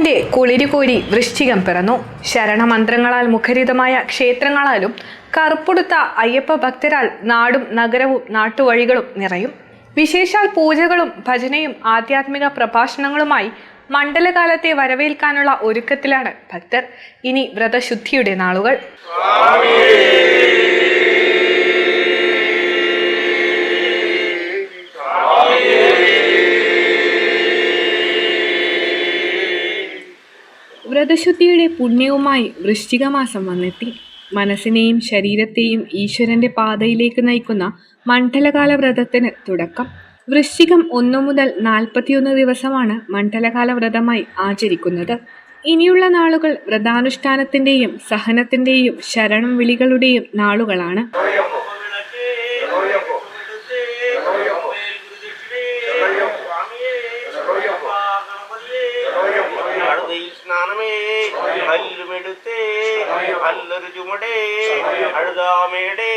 അറിവിന്റെ കുളിരുകോരി വൃശ്ചികം പിറന്നു. ശരണമന്ത്രങ്ങളാൽ മുഖരിതമായ ക്ഷേത്രങ്ങളാലും കറുപ്പൊടുത്ത അയ്യപ്പ ഭക്തരാൽ നാടും നഗരവും നാട്ടുവഴികളും നിറയും. വിശേഷാൽ പൂജകളും ഭജനയും ആധ്യാത്മിക പ്രഭാഷണങ്ങളുമായി മണ്ഡലകാലത്തെ വരവേൽക്കാനുള്ള ഒരുക്കത്തിലാണ് ഭക്തർ. ഇനി വ്രതശുദ്ധിയുടെ നാളുകൾ. വ്രതശുദ്ധിയുടെ പുണ്യവുമായി വൃശ്ചികമാസം വന്നെത്തി. മനസ്സിനെയും ശരീരത്തെയും ഈശ്വരന്റെ പാതയിലേക്ക് നയിക്കുന്ന മണ്ഡലകാല വ്രതത്തിന് തുടക്കം. വൃശ്ചികം ഒന്നു മുതൽ നാൽപ്പത്തിയൊന്ന് ദിവസമാണ് മണ്ഡലകാല വ്രതമായി ആചരിക്കുന്നത്. ഇനിയുള്ള നാളുകൾ വ്രതാനുഷ്ഠാനത്തിന്റെയും സഹനത്തിന്റെയും ശരണം വിളികളുടെയും നാളുകളാണ്. കല്ലുമെടുത്തേ നല്ലൊരു ചുമടേ അഴുതാമേടേ.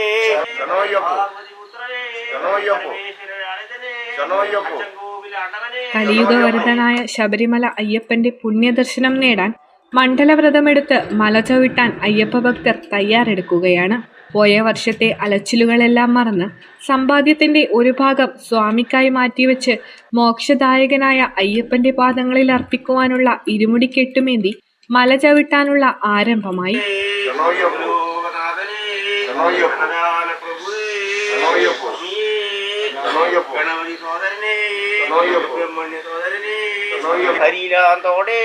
കലിയുഗവരതനായ ശബരിമല അയ്യപ്പന്റെ പുണ്യദർശനം നേടാൻ മണ്ഡലവ്രതമെടുത്ത് മല ചവിട്ടാൻ അയ്യപ്പ ഭക്തർ തയ്യാറെടുക്കുകയാണ്. പോയ വർഷത്തെ അലച്ചിലുകളെല്ലാം മറന്ന് സമ്പാദ്യത്തിന്റെ ഒരു ഭാഗം സ്വാമിക്കായി മാറ്റിവെച്ച് മോക്ഷദായകനായ അയ്യപ്പന്റെ പാദങ്ങളിൽ അർപ്പിക്കുവാനുള്ള ഇരുമുടി കെട്ടുമേന്തി മല ചവിട്ടാനുള്ള ആരംഭമായി. ഹരിരാന്തോടെ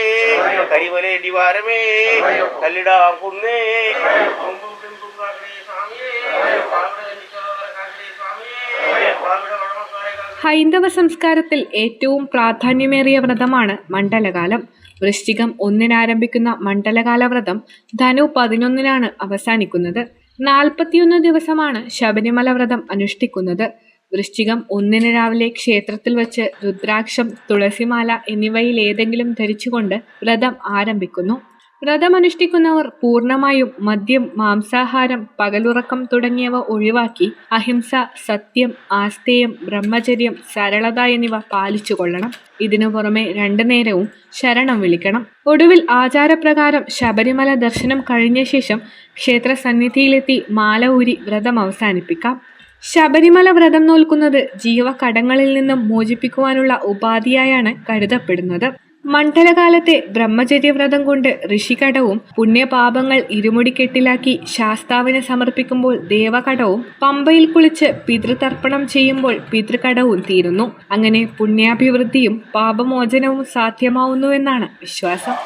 ഹൈന്ദവ സംസ്കാരത്തിൽ ഏറ്റവും പ്രാധാന്യമേറിയ വ്രതമാണ് മണ്ഡലകാലം. വൃശ്ചികം ഒന്നിനാരംഭിക്കുന്ന മണ്ഡലകാല വ്രതം ധനു പതിനൊന്നിനാണ് അവസാനിക്കുന്നത്. നാൽപ്പത്തിയൊന്ന് ദിവസമാണ് ശബരിമല വ്രതം അനുഷ്ഠിക്കുന്നത്. വൃശ്ചികം ഒന്നിന് രാവിലെ ക്ഷേത്രത്തിൽ വച്ച് രുദ്രാക്ഷം തുളസിമാല എന്നിവയിൽ ഏതെങ്കിലും ധരിച്ചുകൊണ്ട് വ്രതം ആരംഭിക്കുന്നു. വ്രതം പൂർണമായും പൂർണമായും മദ്യം മാംസാഹാരം പകലുറക്കം തുടങ്ങിയവ ഒഴിവാക്കി അഹിംസ സത്യം ആസ്തേയം ബ്രഹ്മചര്യം സരളത എന്നിവ പാലിച്ചു കൊള്ളണം. ഇതിനു പുറമെ രണ്ടു നേരവും ശരണം വിളിക്കണം. ഒടുവിൽ ആചാരപ്രകാരം ശബരിമല ദർശനം കഴിഞ്ഞ ശേഷം ക്ഷേത്ര സന്നിധിയിലെത്തി മാല ഊരി വ്രതം അവസാനിപ്പിക്കാം. ശബരിമല വ്രതം നോൽക്കുന്നത് ജീവകടങ്ങളിൽ നിന്നും മോചിപ്പിക്കുവാനുള്ള ഉപാധിയായാണ് കരുതപ്പെടുന്നത്. മണ്ഡലകാലത്തെ ബ്രഹ്മചര്യവ്രതം കൊണ്ട് ഋഷികടവും പുണ്യപാപങ്ങൾ ഇരുമുടിക്കെട്ടിലാക്കി ശാസ്താവിന് സമർപ്പിക്കുമ്പോൾ ദേവകടവും പമ്പയിൽ കുളിച്ച് പിതൃതർപ്പണം ചെയ്യുമ്പോൾ പിതൃകടവും തീരുന്നു. അങ്ങനെ പുണ്യാഭിവൃദ്ധിയും പാപമോചനവും സാധ്യമാവുന്നുവെന്നാണ് വിശ്വാസം.